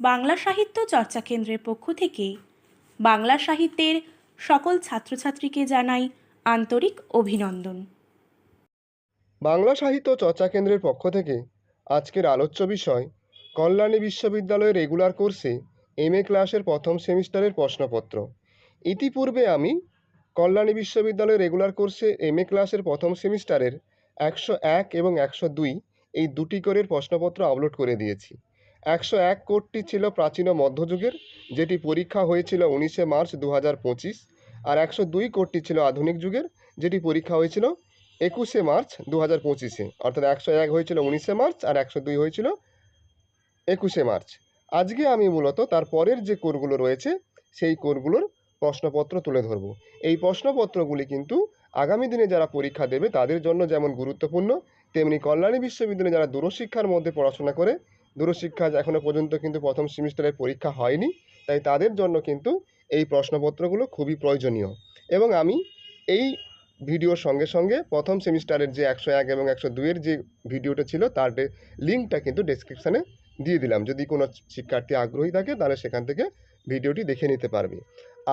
বাংলা সাহিত্য চর্চা কেন্দ্রের পক্ষ থেকে বাংলা সাহিত্যের সকল ছাত্রছাত্রীকে জানাই আন্তরিক অভিনন্দন। বাংলা সাহিত্য চর্চা কেন্দ্রের পক্ষ থেকে আজকের আলোচ্য বিষয়, কল্যাণী বিশ্ববিদ্যালয়ের রেগুলার কোর্সে এম এ ক্লাসের প্রথম সেমিস্টারের প্রশ্নপত্র। ইতিপূর্বে আমি কল্যাণী বিশ্ববিদ্যালয়ের রেগুলার কোর্সে এম এ ক্লাসের প্রথম সেমিস্টারের একশো এক এবং একশো দুই এই দুটি কোরের প্রশ্নপত্র আপলোড করে দিয়েছি। একশো এক কোডটি ছিল প্রাচীন মধ্যযুগের, যেটি পরীক্ষা হয়েছিল উনিশে মার্চ দু হাজার পঁচিশ, আর একশো দুই কোডটি ছিল আধুনিক যুগের, যেটি পরীক্ষা হয়েছিল একুশে মার্চ দু হাজার পঁচিশে, অর্থাৎ একশো এক হয়েছিল উনিশে মার্চ আর একশো দুই হয়েছিল একুশে মার্চ। আজকে আমি মূলত তার পরের যে কোরগুলো রয়েছে, সেই কোরগুলোর প্রশ্নপত্র তুলে ধরব। এই প্রশ্নপত্রগুলি কিন্তু আগামী দিনে যারা পরীক্ষা দেবে, তাদের জন্য যেমন গুরুত্বপূর্ণ, তেমনি কল্যাণী বিশ্ববিদ্যালয়ে যারা দূরশিক্ষার মধ্যে পড়াশোনা করে দূরশিক্ষা এখনও পর্যন্ত কিন্তু প্রথম সেমিস্টারের পরীক্ষা হয়নি, তাই তাদের জন্য কিন্তু এই প্রশ্নপত্রগুলো খুবই প্রয়োজনীয়। এবং আমি এই ভিডিওর সঙ্গে সঙ্গে প্রথম সেমিস্টারের যে একশো এক এবং একশো দুইয়ের যে ভিডিওটা ছিল, তার লিঙ্কটা কিন্তু ডেসক্রিপশানে দিয়ে দিলাম। যদি কোনো শিক্ষার্থী আগ্রহী থাকে, তাহলে সেখান থেকে ভিডিওটি দেখে নিতে পারবে।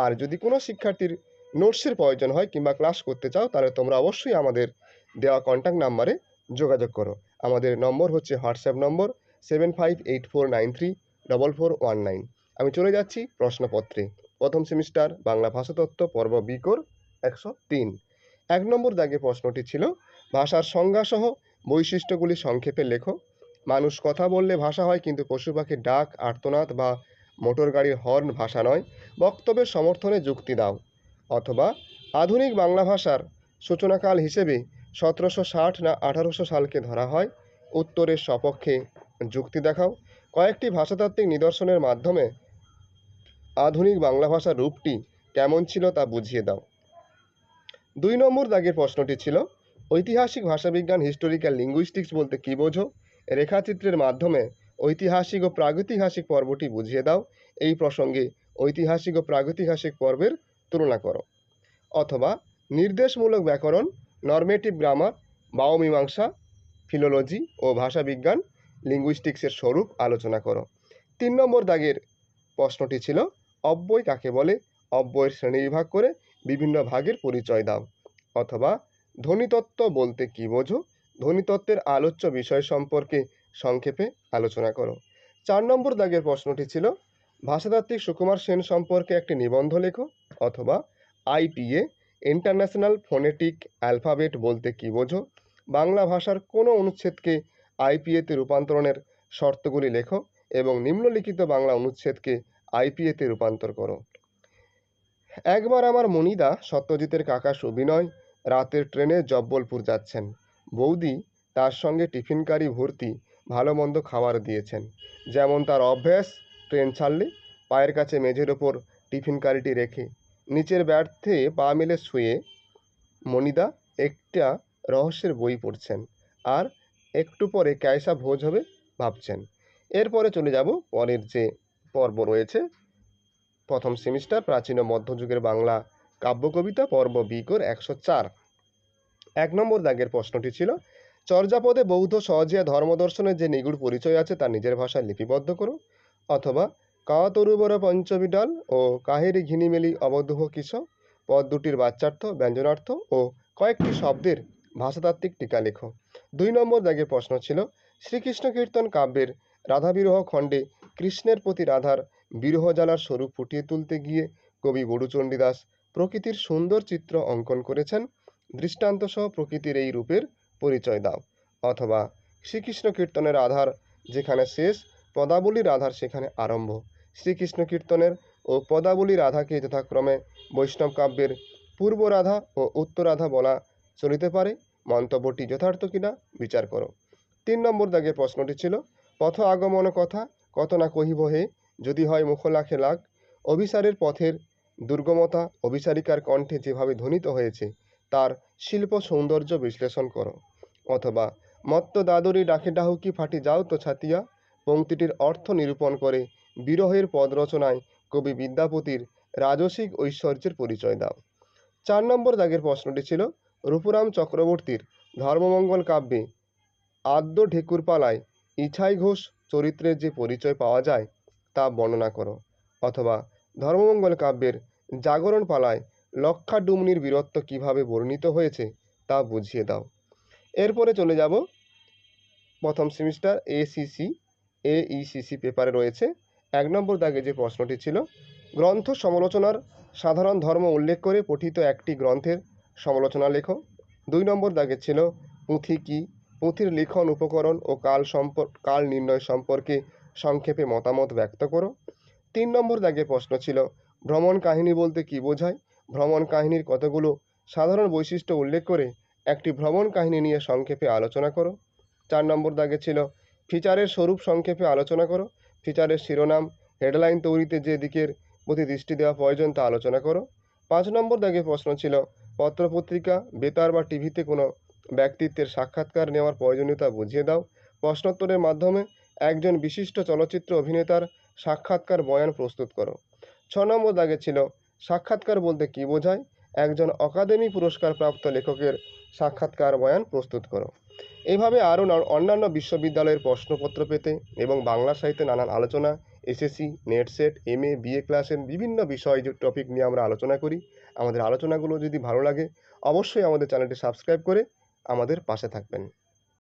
আর যদি কোনো শিক্ষার্থীর নোটসের প্রয়োজন হয় কিংবা ক্লাস করতে চাও, তাহলে তোমরা অবশ্যই আমাদের দেওয়া কন্ট্যাক্ট নাম্বারে যোগাযোগ করো। আমাদের নম্বর হচ্ছে হোয়াটসঅ্যাপ নম্বর seven five eight four nine three double four one nine আমি চলে যাচ্ছি প্রশ্নপত্রে। প্রথম সেমিস্টার, বাংলা ভাষাতত্ত্ব পর্ব বিকোর একশো তিন। এক নম্বর দাগে প্রশ্নটি ছিল, ভাষার সংজ্ঞাসহ বৈশিষ্ট্যগুলি সংক্ষেপে লেখো। মানুষ কথা বললে ভাষা হয় কিন্তু পশু পাখির ডাক, আর্তনাদ বা মোটর গাড়ির হর্ন ভাষা নয়। বক্তব্যের সমর্থনে যুক্তি দাও। অথবা আধুনিক বাংলা ভাষার সূচনাকাল হিসেবে সতেরোশো ষাট না আঠারোশো সালকে ধরা হয়। উত্তরের সপক্ষে যুক্তি দেখাও। কয়েকটি ভাষাতাত্ত্বিক নিদর্শনের মাধ্যমে আধুনিক বাংলা ভাষার রূপটি কেমন ছিল তা বুঝিয়ে দাও। দুই নম্বর দাগের প্রশ্নটি ছিল, ঐতিহাসিক ভাষাবিজ্ঞান হিস্টোরিক্যাল লিঙ্গুইস্টিক্স বলতে কী বোঝো? রেখাচিত্রের মাধ্যমে ঐতিহাসিক ও প্রাগৈতিহাসিক পর্বটি বুঝিয়ে দাও। এই প্রসঙ্গে ঐতিহাসিক ও প্রাগৈতিহাসিক পর্বের তুলনা করো। অথবা নির্দেশমূলক ব্যাকরণ নর্মেটিভ গ্রামার বাওমীমাংসা ফিলোলজি ও ভাষাবিজ্ঞান লিঙ্গুইস্টিক্সের স্বরূপ আলোচনা করো। তিন নম্বর দাগের প্রশ্নটি ছিল, অব্যয় কাকে বলে? অব্যয়ের শ্রেণীবিভাগ করে বিভিন্ন ভাগের পরিচয় দাও। অথবা, ধ্বনিতত্ত্ব বলতে কী বোঝো? ধ্বনিতত্ত্বের আলোচ্য বিষয় সম্পর্কে সংক্ষেপে আলোচনা করো। চার নম্বর দাগের প্রশ্নটি ছিল, ভাষাতাত্ত্বিক সুকুমার সেন সম্পর্কে একটি নিবন্ধ লেখো, অথবা, আইপিএ, ইন্টারন্যাশনাল ফোনেটিক অ্যালফাবেট বলতে কী বোঝো? বাংলা ভাষার কোনো অনুচ্ছেদকে আইপিএতে রূপান্তরণের শর্তগুলি লেখো এবং নিম্নলিখিত বাংলা অনুচ্ছেদকে আইপিএতে রূপান্তর করো। একবার আমার মনিদা, সত্যজিতের কাকা সুবিনয়, রাতের ট্রেনে জব্বলপুর যাচ্ছেন। বৌদি তার সঙ্গে টিফিনকারি ভর্তি ভালো মন্দ খাবার দিয়েছেন। যেমন তার অভ্যাস, ট্রেন ছাড়লে পায়ের কাছে মেঝের ওপর টিফিন কারিটি রেখে নিচের ব্যর্থে পা মেলে শুয়ে মনিদা একটা রহস্যের বই পড়ছেন। আর একটু পরে ক্যায়সা ভোজ হবে ভাবছেন। এরপরে চলে যাব পরের যে পর্ব রয়েছে, প্রথম সেমিস্টার প্রাচীন মধ্যযুগের বাংলা কাব্যকবিতা, পর্ব বিকোর একশো চার। এক নম্বর দাগের প্রশ্নটি ছিল, চর্যাপদে বৌদ্ধ সহজিয়া ধর্মদর্শনের যে নিগুড় পরিচয় আছে তা নিজের ভাষায় লিপিবদ্ধ করো, অথবা কাতরুবর পঞ্চবিডাল ও কাহেরি ঘিনিমেলি অবধূহ কিস, পদ দুটির বাচ্চার্থ ব্যঞ্জনার্থ ও কয়েকটি শব্দের ভাষাতাত্ত্বিক টিকা লেখো। দুই নম্বর দাগে প্রশ্ন ছিল, শ্রীকৃষ্ণ কীর্তন কাব্যের রাধাবিরহ খণ্ডে কৃষ্ণের প্রতি রাধার বিরহ জ্বালার স্বরূপ ফুটিয়ে তুলতে গিয়ে কবি বড়ুচণ্ডী দাস প্রকৃতির সুন্দর চিত্র অঙ্কন করেছেন। দৃষ্টান্তসহ প্রকৃতির এই রূপের পরিচয় দাও। অথবা শ্রীকৃষ্ণ কীর্তনের আধার যেখানে শেষ পদাবলীর আধার সেখানে আরম্ভ। শ্রীকৃষ্ণ কীর্তনের ও পদাবলীর রাধাকে যথাক্রমে বৈষ্ণব কাব্যের পূর্ব রাধা ও উত্তর রাধা বলা চলিতে পারে। মন্তব্যটি যথার্থ কিনা বিচার করো। তিন নম্বর দাগের প্রশ্নটি ছিল, পথ আগমন কথা কত না কহিব হে, যদি হয় মুখলাখে লাগ অভিসারের পথের দুর্গমতা অভিসারিকার কণ্ঠে যেভাবে ধ্বনিত হয়েছে, তার শিল্প সৌন্দর্য বিশ্লেষণ করো। অথবা, মত্ত দাদরি ডাকে ডাহুকি ফাটি যাও তো ছাতিয়া? পংক্তিটির অর্থ নিরূপণ করে বিরহের পদ রচনায় কবি বিদ্যাপতির রাজসিক ঐশ্বর্যের পরিচয় দাও। চার নম্বর দাগের প্রশ্নটি ছিল রূপুরাম চক্রবর্তীর ধর্মমঙ্গল কাব্যে আদ্য ঢেকুরপালায় ইছাই ঘোষ চরিত্রের যে পরিচয় পাওয়া যায় তা বর্ণনা করো। অথবা ধর্মমঙ্গল কাব্যের জাগরণ পালায় লক্ষাডুমনির বীরত্ব কীভাবে বর্ণিত হয়েছে তা বুঝিয়ে দাও। এরপরে চলে যাব প্রথম সেমিস্টার এসিসি এইসিসি পেপারে রয়েছে। এক নম্বর দাগে যে প্রশ্নটি ছিল, গ্রন্থ সমালোচনার সাধারণ ধর্ম উল্লেখ করে পঠিত একটি গ্রন্থের সমালোচনা লেখো দুই নম্বর দাগে ছিল পুঁথি কী? পুঁথির লিখন, উপকরণ ও কাল সম্পর কাল নির্ণয় সম্পর্কে সংক্ষেপে মতামত ব্যক্ত করো। তিন নম্বর দাগে প্রশ্ন ছিল, ভ্রমণ কাহিনী বলতে কী বোঝায়? ভ্রমণ কাহিনীর কতগুলো সাধারণ বৈশিষ্ট্য উল্লেখ করে একটি ভ্রমণ কাহিনী নিয়ে সংক্ষেপে আলোচনা করো? চার নম্বর দাগে ছিল, ফিচারের স্বরূপ সংক্ষেপে আলোচনা করো। ফিচারের শিরোনাম, হেডলাইন তৈরিতে যে দিকের প্রতি দৃষ্টি দেওয়া প্রয়োজন তা আলোচনা করো। পাঁচ নম্বর দাগে প্রশ্ন ছিল পত্রপত্রিকা, বেতার বা টিভিতে কোনো ব্যক্তিত্বের সাক্ষাৎকার নেওয়ার প্রয়োজনীয়তা বুঝিয়ে দাও। প্রশ্নোত্তরের মাধ্যমে একজন বিশিষ্ট চলচ্চিত্র অভিনেতার সাক্ষাৎকার বয়ান প্রস্তুত করো। ছ নম্বর দাগে ছিল, সাক্ষাৎকার বলতে কী বোঝায়? একজন অকাদেমি পুরস্কার প্রাপ্ত লেখকের সাক্ষাৎকার বয়ান প্রস্তুত করো। এইভাবে আরও অন্যান্য বিশ্ববিদ্যালয়ের প্রশ্নপত্র পেতে এবং বাংলা সাহিত্যে নানান আলোচনা SSC, NET SET M A BA ক্লাসের বিভিন্ন বিষয় যে টপিক নিয়ে আমরা আলোচনা করি, আমাদের আলোচনাগুলো যদি ভালো লাগে, অবশ্যই আমাদের চ্যানেলটি সাবস্ক্রাইব করে আমাদের পাশে থাকবেন।